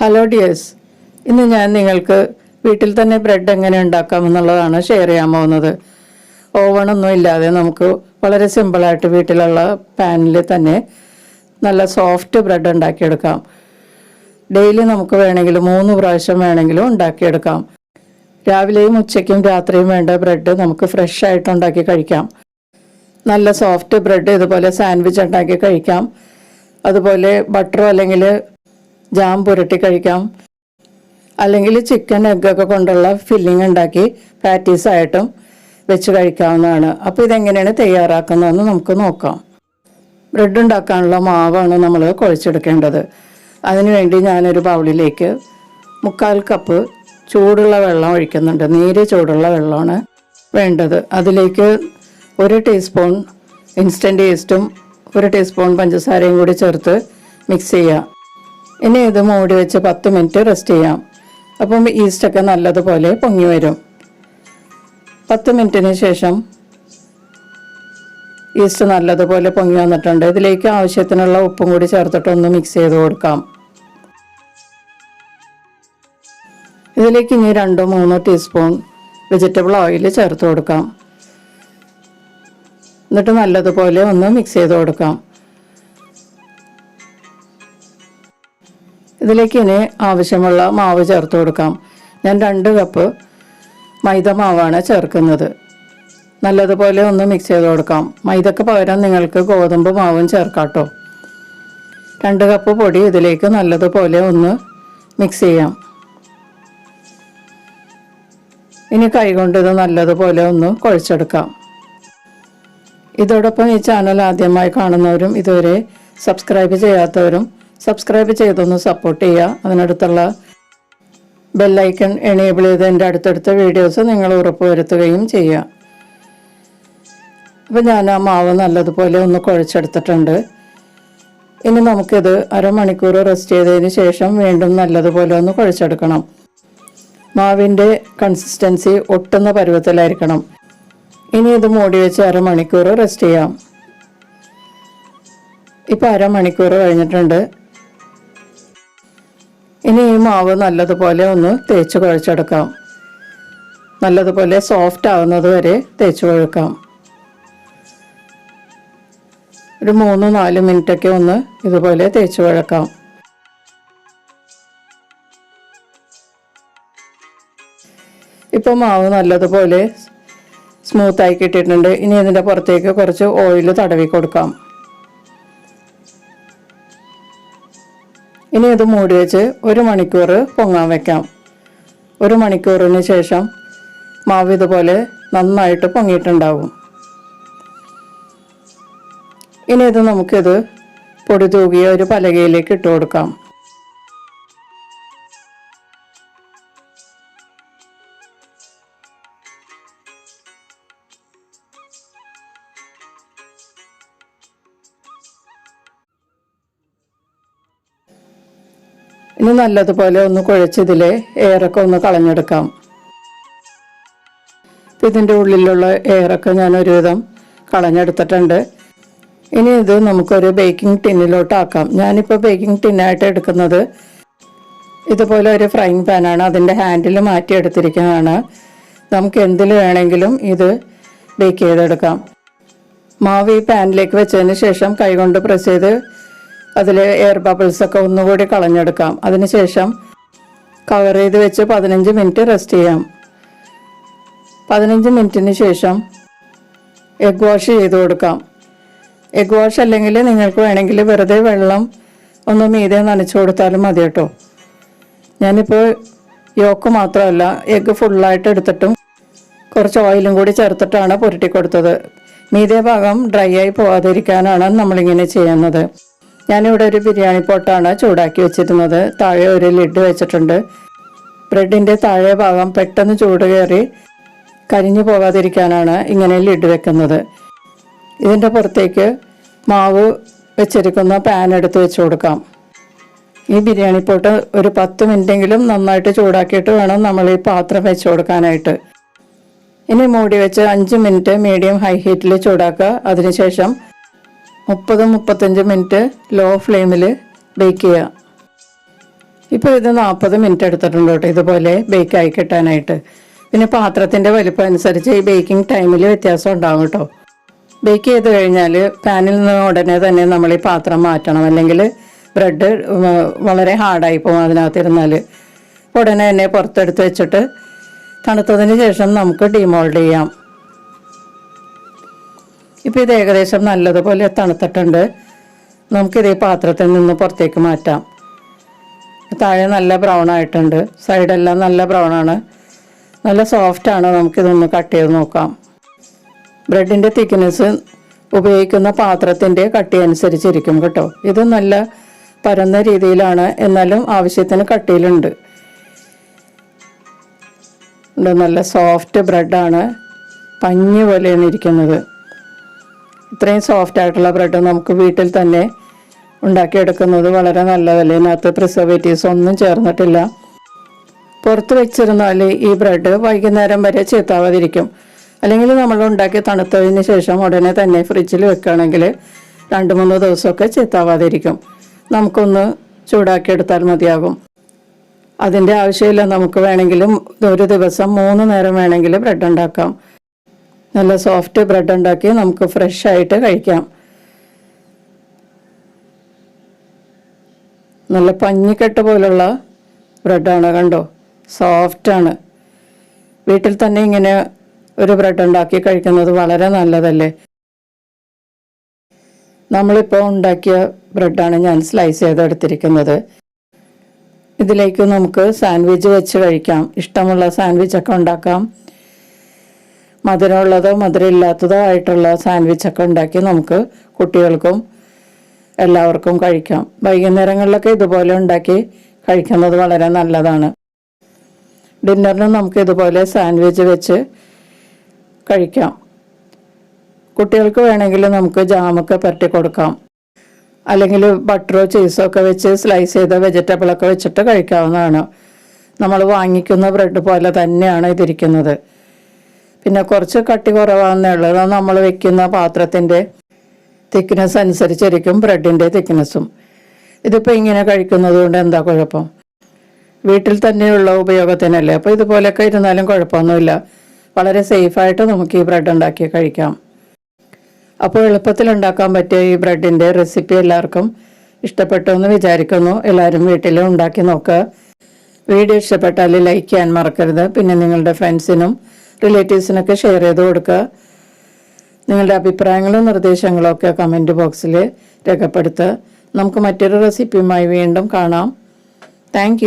Hello dears ഇന്ന് ഞാൻ നിങ്ങൾക്ക് വീട്ടിൽ തന്നെ ബ്രെഡ് എങ്ങനെ ഉണ്ടാക്കാമെന്നുള്ളതാണ് ഷെയർ ചെയ്യാൻ പോകുന്നത്. ഓവണൊന്നും ഇല്ലാതെ നമുക്ക് വളരെ സിമ്പിളായിട്ട് വീട്ടിലുള്ള പാനിൽ തന്നെ നല്ല സോഫ്റ്റ് ബ്രെഡ് ഉണ്ടാക്കിയെടുക്കാം. ഡെയിലി നമുക്ക് വേണമെങ്കിൽ മൂന്ന് പ്രാവശ്യം വേണമെങ്കിലും ഉണ്ടാക്കിയെടുക്കാം. രാവിലെയും ഉച്ചയ്ക്കും രാത്രിയും വേണ്ട ബ്രെഡ് നമുക്ക് ഫ്രഷ് ആയിട്ട് ഉണ്ടാക്കി കഴിക്കാം. നല്ല സോഫ്റ്റ് ബ്രെഡ് ഇതുപോലെ സാൻഡ്വിച്ച് ഉണ്ടാക്കി കഴിക്കാം. അതുപോലെ ബട്ടറോ അല്ലെങ്കിൽ ജാം പുരട്ടി കഴിക്കാം. അല്ലെങ്കിൽ ചിക്കൻ എഗ്ഗൊക്കെ കൊണ്ടുള്ള ഫില്ലിംഗ് ഉണ്ടാക്കി പാറ്റീസായിട്ടും വെച്ച് കഴിക്കാവുന്നതാണ്. അപ്പോൾ ഇതെങ്ങനെയാണ് തയ്യാറാക്കുന്നതെന്ന് നമുക്ക് നോക്കാം. ബ്രെഡ് ഉണ്ടാക്കാനുള്ള മാവാണ് നമ്മൾ കുഴച്ചെടുക്കേണ്ടത്. അതിനുവേണ്ടി ഞാനൊരു ബൗളിലേക്ക് മുക്കാൽ കപ്പ് ചൂടുള്ള വെള്ളം ഒഴിക്കുന്നുണ്ട്. നീര് ചൂടുള്ള വെള്ളമാണ് വേണ്ടത്. അതിലേക്ക് ഒരു ടീസ്പൂൺ ഇൻസ്റ്റന്റ് ഈസ്റ്റും ഒരു ടീസ്പൂൺ പഞ്ചസാരയും കൂടി ചേർത്ത് മിക്സ് ചെയ്യാം ഇനി ഇത് മൂടി വെച്ച് പത്ത് മിനിറ്റ് റെസ്റ്റ് ചെയ്യാം. അപ്പം ഈസ്റ്റൊക്കെ നല്ലതുപോലെ പൊങ്ങി വരും. പത്ത് മിനിറ്റിന് ശേഷം ഈസ്റ്റ് നല്ലതുപോലെ പൊങ്ങി വന്നിട്ടുണ്ട്. ഇതിലേക്ക് ആവശ്യത്തിനുള്ള ഉപ്പും കൂടി ചേർത്തിട്ടൊന്ന് മിക്സ് ചെയ്ത് കൊടുക്കാം. ഇതിലേക്ക് ഇനി രണ്ടോ മൂന്നോ ടീസ്പൂൺ വെജിറ്റബിൾ ഓയിൽ ചേർത്ത് കൊടുക്കാം. എന്നിട്ട് നല്ലതുപോലെ ഒന്ന് മിക്സ് ചെയ്ത് കൊടുക്കാം. ഇതിലേക്ക് ഇനി ആവശ്യമുള്ള മാവ് ചേർത്ത് കൊടുക്കാം. ഞാൻ രണ്ട് കപ്പ് മൈദ മാവാണ് ചേർക്കുന്നത്. നല്ലതുപോലെ ഒന്ന് മിക്സ് ചെയ്ത് കൊടുക്കാം. മൈദക്ക് പകരം നിങ്ങൾക്ക് ഗോതമ്പ് മാവും ചേർക്കാട്ടോ. രണ്ട് കപ്പ് പൊടി ഇതിലേക്ക് നല്ലതുപോലെ ഒന്ന് മിക്സ് ചെയ്യാം. ഇനി കൈകൊണ്ട് ഇത് നല്ലതുപോലെ ഒന്ന് കുഴച്ചെടുക്കാം. ഇതോടൊപ്പം ഈ ചാനൽ ആദ്യമായി കാണുന്നവരും ഇതുവരെ സബ്സ്ക്രൈബ് ചെയ്യാത്തവരും സബ്സ്ക്രൈബ് ചെയ്തൊന്ന് സപ്പോർട്ട് ചെയ്യുക അതിനടുത്തുള്ള ബെല്ലൈക്കൺ എനേബിൾ ചെയ്ത് എന്റെ അടുത്തടുത്ത വീഡിയോസ് നിങ്ങൾ ഉറപ്പുവരുത്തുകയും ചെയ്യുക അപ്പോൾ ഞാൻ ആ മാവ് നല്ലതുപോലെ ഒന്ന് കുഴച്ചെടുത്തിട്ടുണ്ട്. ഇനി നമുക്കിത് അരമണിക്കൂർ റെസ്റ്റ് ചെയ്തതിന് ശേഷം വീണ്ടും നല്ലതുപോലെ ഒന്ന് കുഴച്ചെടുക്കണം. മാവിന്റെ കൺസിസ്റ്റൻസി ഒട്ടുന്ന പരുവത്തിലായിരിക്കണം. ഇനി ഇത് മൂടി വെച്ച് അരമണിക്കൂർ റെസ്റ്റ് ചെയ്യാം. ഇപ്പോൾ അരമണിക്കൂർ കഴിഞ്ഞിട്ടുണ്ട്. ഇനി ഈ മാവ് നല്ലതുപോലെ ഒന്ന് തേച്ച് കുഴച്ചെടുക്കാം. നല്ലതുപോലെ സോഫ്റ്റ് ആവുന്നത് വരെ തേച്ച് കുഴക്കാം. ഒരു മൂന്ന് നാല് മിനിറ്റൊക്കെ ഒന്ന് ഇതുപോലെ തേച്ച് കുഴക്കാം. ഇപ്പോൾ മാവ് നല്ലതുപോലെ സ്മൂത്തായി കിട്ടിയിട്ടുണ്ട്. ഇനി ഇതിന്റെ പുറത്തേക്ക് കുറച്ച് ഓയിൽ തടവി കൊടുക്കാം. ഇനി ഇത് മൂടി വെച്ച് ഒരു മണിക്കൂർ പൊങ്ങാൻ വെക്കാം. ഒരു മണിക്കൂറിന് ശേഷം മാവ് ഇതുപോലെ നന്നായിട്ട് പൊങ്ങിയിട്ടുണ്ടാവും. ഇനി ഇത് നമുക്കിത് പൊടി തൂകിയ ഒരു പലകയിലേക്ക് ഇട്ട് കൊടുക്കാം. ഇനി നല്ലതുപോലെ ഒന്ന് കുഴച്ചതിലെ എയറൊക്കെ ഒന്ന് കളഞ്ഞെടുക്കാം. ഇതിന്റെ ഉള്ളിലുള്ള എയറൊക്കെ ഞാൻ ഒരുവിധം കളഞ്ഞെടുത്തിട്ടുണ്ട്. ഇനി ഇത് നമുക്കൊരു ബേക്കിംഗ് ടിന്നിലോട്ടാക്കാം ഞാനിപ്പോൾ ബേക്കിംഗ് ടിന്നായിട്ട് എടുക്കുന്നത് ഇതുപോലെ ഒരു ഫ്രൈങ് പാനാണ് അതിന്റെ ഹാൻഡിൽ മാറ്റിയെടുത്തിരിക്കുന്നതാണ് നമുക്ക് എന്തിൽ വേണമെങ്കിലും ഇത് ബേക്ക് ചെയ്തെടുക്കാം. മാവ് ഈ പാനിലേക്ക് വെച്ചതിന് ശേഷം കൈകൊണ്ട് പ്രസ് ചെയ്ത് അതിൽ എയർ ബബിൾസൊക്കെ ഒന്നുകൂടി കളഞ്ഞെടുക്കാം. അതിനുശേഷം കവർ ചെയ്ത് വെച്ച് പതിനഞ്ച് മിനിറ്റ് റെസ്റ്റ് ചെയ്യാം. പതിനഞ്ച് മിനിറ്റിന് ശേഷം എഗ് വാഷ് ചെയ്ത് കൊടുക്കാം. എഗ് വാഷ് അല്ലെങ്കിൽ നിങ്ങൾക്ക് വേണമെങ്കിൽ വെറുതെ വെള്ളം ഒന്ന് മീതെ നനച്ചു കൊടുത്താലും മതി കേട്ടോ. ഞാനിപ്പോൾ യോക്ക് മാത്രമല്ല എഗ്ഗ് ഫുള്ളായിട്ട് എടുത്തിട്ടും കുറച്ച് ഓയിലും കൂടി ചേർത്തിട്ടാണ് പുരട്ടി കൊടുത്തത് മീതെ ഭാഗം ഡ്രൈ ആയി പോകാതിരിക്കാനാണ് നമ്മളിങ്ങനെ ചെയ്യുന്നത്. ഞാനിവിടെ ഒരു ബിരിയാണി പോട്ടാണ് ചൂടാക്കി വെച്ചിരുന്നത്. താഴെ ഒരു ലിഡ് വെച്ചിട്ടുണ്ട്. ബ്രെഡിന്റെ താഴെ ഭാഗം പെട്ടെന്ന് ചൂട് കയറി കരിഞ്ഞു പോകാതിരിക്കാനാണ് ഇങ്ങനെ ലിഡ് വെക്കുന്നത്. ഇതിന്റെ പുറത്തേക്ക് മാവ് വെച്ചിരിക്കുന്ന പാൻ എടുത്ത് വെച്ച് കൊടുക്കാം. ഈ ബിരിയാണി പോട്ട് ഒരു പത്ത് മിനിറ്റെങ്കിലും നന്നായിട്ട് ചൂടാക്കിയിട്ട് വേണം നമ്മൾ ഈ പാത്രം വെച്ച് കൊടുക്കാനായിട്ട്. ഇനി മൂടി വെച്ച് അഞ്ച് മിനിറ്റ് മീഡിയം ഹൈ ഹീറ്റിൽ ചൂടാക്കുക. അതിനുശേഷം മുപ്പത് മുപ്പത്തഞ്ച് മിനിറ്റ് ലോ ഫ്ലെയിമിൽ ബേക്ക് ചെയ്യുക ഇപ്പോൾ ഇത് നാൽപ്പത് മിനിറ്റ് എടുത്തിട്ടുണ്ട് കേട്ടോ ഇതുപോലെ ബേക്ക് ആയി കിട്ടാനായിട്ട്. പിന്നെ പാത്രത്തിന്റെ വലിപ്പം അനുസരിച്ച് ഈ ബേക്കിംഗ് ടൈമിൽ വ്യത്യാസം ഉണ്ടാകും കേട്ടോ. ബേക്ക് ചെയ്ത് കഴിഞ്ഞാൽ പാനിൽ നിന്ന് ഉടനെ തന്നെ നമ്മൾ ഈ പാത്രം മാറ്റണം. അല്ലെങ്കിൽ ബ്രെഡ് വളരെ ഹാർഡായി പോകും അതിനകത്തിരുന്നാൽ ഉടനെ തന്നെ പുറത്തെടുത്ത് വെച്ചിട്ട് തണുത്തതിന് ശേഷം നമുക്ക് ഡിമോൾഡ് ചെയ്യാം. ഇപ്പോൾ ഇത് ഏകദേശം നല്ലതുപോലെ തണുത്തിട്ടുണ്ട്. നമുക്കിത് ഈ പാത്രത്തിൽ നിന്ന് പുറത്തേക്ക് മാറ്റാം. താഴെ നല്ല ബ്രൗൺ ആയിട്ടുണ്ട്. സൈഡെല്ലാം നല്ല ബ്രൗൺ ആണ്. നല്ല സോഫ്റ്റ് ആണ്. നമുക്കിതൊന്ന് കട്ട് ചെയ്ത് നോക്കാം. ബ്രെഡിന്റെ തിക്നെസ് ഉപയോഗിക്കുന്ന പാത്രത്തിന്റെ കട്ടി അനുസരിച്ചിരിക്കും കേട്ടോ. ഇത് നല്ല പരന്ന രീതിയിലാണ്. എന്നാലും ആവശ്യത്തിന് കട്ടിയിലുണ്ട് നല്ല സോഫ്റ്റ് ബ്രെഡാണ് പഞ്ഞി പോലെയാണ് ഇരിക്കുന്നത്. ഇത്രയും സോഫ്റ്റ് ആയിട്ടുള്ള ബ്രെഡ് നമുക്ക് വീട്ടിൽ തന്നെ ഉണ്ടാക്കിയെടുക്കുന്നത് വളരെ നല്ലതല്ലേ? ഇതിനകത്ത് പ്രിസർവേറ്റീവ്സ് ഒന്നും ചേർന്നിട്ടില്ല. പുറത്ത് വെച്ചിരുന്നാൽ ഈ ബ്രെഡ് വൈകുന്നേരം വരെ ചീത്താവാതിരിക്കും അല്ലെങ്കിൽ നമ്മൾ ഉണ്ടാക്കി തണുത്തതിന് ശേഷം ഉടനെ തന്നെ ഫ്രിഡ്ജിൽ വെക്കുകയാണെങ്കിൽ രണ്ട് മൂന്ന് ദിവസമൊക്കെ ചീത്താവാതിരിക്കും നമുക്കൊന്ന് ചൂടാക്കിയെടുത്താൽ മതിയാകും. അതിന്റെ ആവശ്യമില്ല. നമുക്ക് വേണമെങ്കിലും ഒരു ദിവസം മൂന്ന് നേരം വേണമെങ്കിൽ ബ്രെഡ് ഉണ്ടാക്കാം. നല്ല സോഫ്റ്റ് ബ്രെഡ് ഉണ്ടാക്കി നമുക്ക് ഫ്രഷ് ആയിട്ട് കഴിക്കാം. നല്ല പഞ്ഞിക്കെട്ട് പോലുള്ള ബ്രെഡാണ് കണ്ടോ? സോഫ്റ്റാണ് വീട്ടിൽ തന്നെ ഇങ്ങനെ ഒരു ബ്രെഡ് ഉണ്ടാക്കി കഴിക്കുന്നത് വളരെ നല്ലതല്ലേ? നമ്മളിപ്പോൾ ഉണ്ടാക്കിയ ബ്രെഡാണ് ഞാൻ സ്ലൈസ് ചെയ്തെടുത്തിരിക്കുന്നത് ഇതിലേക്ക് നമുക്ക് സാൻഡ്വിച്ച് വെച്ച് കഴിക്കാം. ഇഷ്ടമുള്ള സാൻഡ്വിച്ചൊക്കെ ഉണ്ടാക്കാം. മധുരമുള്ളതോ മധുരമില്ലാത്തതോ ആയിട്ടുള്ള സാൻഡ്വിച്ചൊക്കെ ഉണ്ടാക്കി നമുക്ക് കുട്ടികൾക്കും എല്ലാവർക്കും കഴിക്കാം. വൈകുന്നേരങ്ങളിലൊക്കെ ഇതുപോലെ ഉണ്ടാക്കി കഴിക്കുന്നത് വളരെ നല്ലതാണ്. ഡിന്നറിനും നമുക്ക് ഇതുപോലെ സാൻഡ്വിച്ച് വെച്ച് കഴിക്കാം. കുട്ടികൾക്ക് വേണമെങ്കിൽ നമുക്ക് ജാമൊക്കെ പരട്ടി കൊടുക്കാം. അല്ലെങ്കിൽ ബട്ടറോ ചീസോ ഒക്കെ വെച്ച് സ്ലൈസ് ചെയ്ത വെജിറ്റബിളൊക്കെ വെച്ചിട്ട് കഴിക്കാവുന്നതാണ്. നമ്മൾ വാങ്ങിക്കുന്ന ബ്രെഡ് പോലെ തന്നെയാണ് ഇതിരിക്കുന്നത്. പിന്നെ കുറച്ച് കട്ടി കുറവാണെന്നേ ഉള്ളത് അത് നമ്മൾ വെക്കുന്ന പാത്രത്തിന്റെ തിക്നെസ് അനുസരിച്ചിരിക്കും ബ്രെഡിന്റെ തിക്നെസ്സും ഇതിപ്പോൾ ഇങ്ങനെ കഴിക്കുന്നത് കൊണ്ട് എന്താ കുഴപ്പം? വീട്ടിൽ തന്നെയുള്ള ഉപയോഗത്തിനല്ലേ? അപ്പോൾ ഇതുപോലെയൊക്കെ ഇരുന്നാലും കുഴപ്പമൊന്നുമില്ല. വളരെ സേഫായിട്ട് നമുക്ക് ഈ ബ്രെഡ് ഉണ്ടാക്കി കഴിക്കാം. അപ്പോൾ എളുപ്പത്തിൽ ഉണ്ടാക്കാൻ പറ്റിയ ഈ ബ്രെഡിന്റെ റെസിപ്പി എല്ലാവർക്കും ഇഷ്ടപ്പെട്ടു എന്ന് വിചാരിക്കുന്നു. എല്ലാവരും വീട്ടിൽ ഉണ്ടാക്കി നോക്കുക വീഡിയോ ഇഷ്ടപ്പെട്ടാൽ ലൈക്ക് ചെയ്യാൻ മറക്കരുത്. പിന്നെ നിങ്ങളുടെ ഫ്രണ്ട്സിനും റിലേറ്റീവ്സിനൊക്കെ ഷെയർ ചെയ്ത് കൊടുക്കുക. നിങ്ങളുടെ അഭിപ്രായങ്ങളും നിർദ്ദേശങ്ങളും ഒക്കെ കമന്റ് ബോക്സിൽ രേഖപ്പെടുത്തുക. നമുക്ക് മറ്റൊരു റെസിപ്പിയുമായി വീണ്ടും കാണാം. താങ്ക്